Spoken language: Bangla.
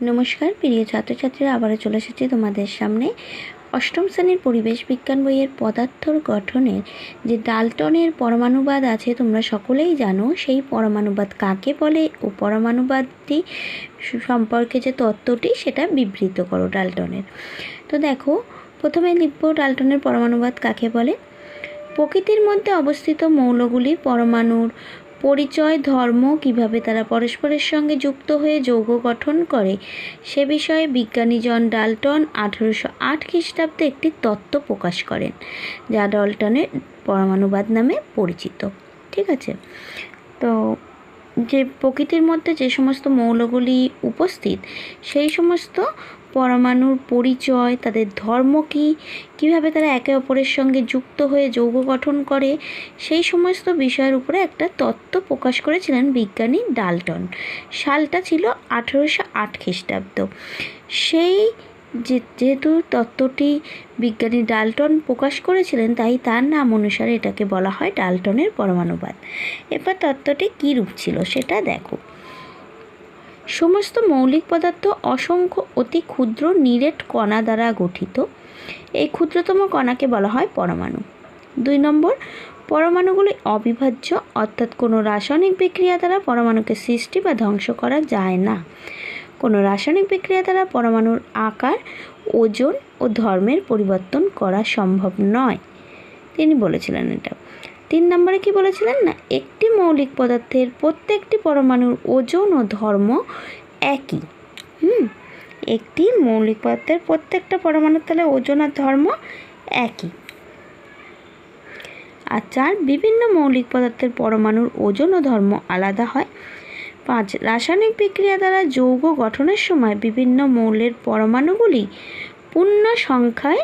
নমস্কার, প্রিয় ছাত্রছাত্রীরা, আবারও চলে এসেছি তোমাদের সামনে অষ্টম শ্রেণির পরিবেশ বিজ্ঞান বইয়ের পদার্থর গঠনের যে ডালটনের পরমাণুবাদ আছে, তোমরা সকলেই জানো, সেই পরমাণুবাদ কাকে বলে ও পরমাণুবাদটি সম্পর্কে যে তত্ত্বটি, সেটা বিবৃত করো ডালটনের। তো দেখো, প্রথমে লিখব ডালটনের পরমাণুবাদ কাকে বলে। প্রকৃতির মধ্যে অবস্থিত মৌলগুলি পরমাণুর পরিচয়, ধর্ম, কীভাবে তারা পরস্পরের সঙ্গে যুক্ত হয়ে যৌগ গঠন করে, সে বিষয়ে বিজ্ঞানী জন ডাল্টন আঠেরোশো আট খ্রিস্টাব্দে একটি তত্ত্ব প্রকাশ করেন, যা ডাল্টনের পরমাণুবাদ নামে পরিচিত। ঠিক আছে? তো যে প্রকৃতির মধ্যে যে সমস্ত মৌলগুলি উপস্থিত, সেই সমস্ত পরমাণুর পরিচয়, তাদের ধর্ম কী, কীভাবে তারা একে অপরের সঙ্গে যুক্ত হয়ে যৌগ গঠন করে, সেই সমস্ত বিষয়ের উপরে একটা তত্ত্ব প্রকাশ করেছিলেন বিজ্ঞানী ডাল্টন। সালটা ছিল আঠেরোশো আট খ্রিস্টাব্দ। সেই যে, যেহেতু তত্ত্বটি বিজ্ঞানী ডাল্টন প্রকাশ করেছিলেন, তাই তার নাম অনুসারে এটাকে বলা হয় ডাল্টনের পরমাণুবাদ। এবার তত্ত্বটি কী রূপ ছিল সেটা দেখো। সমস্ত মৌলিক পদার্থ অসংখ্য অতি ক্ষুদ্র নিরেট কণা দ্বারা গঠিত। এই ক্ষুদ্রতম কণাকে বলা হয় পরমাণু। দুই নম্বর, পরমাণুগুলি অবিভাজ্য, অর্থাৎ কোনো রাসায়নিক বিক্রিয়া দ্বারা পরমাণুকে সৃষ্টি বা ধ্বংস করা যায় না। কোনো রাসায়নিক বিক্রিয়া দ্বারা পরমাণুর আকার, ওজন ও ধর্মের পরিবর্তন করা সম্ভব নয়। তিনি বলেছিলেন এটা। তিন নম্বরে কি বলেছিলেন না, একটি মৌলিক পদার্থের প্রত্যেকটি পরমাণুর ওজন ও ধর্ম একই। হুম, একটি মৌলিক পদার্থের প্রত্যেকটা পরমাণুর তাহলে ওজন আর ধর্ম একই। আর চার বিভিন্ন মৌলিক পদার্থের পরমাণুর ওজন ও ধর্ম আলাদা হয়। পাঁচ, রাসায়নিক বিক্রিয়া দ্বারা যৌগ গঠনের সময় বিভিন্ন মৌলের পরমাণুগুলি পূর্ণ সংখ্যায়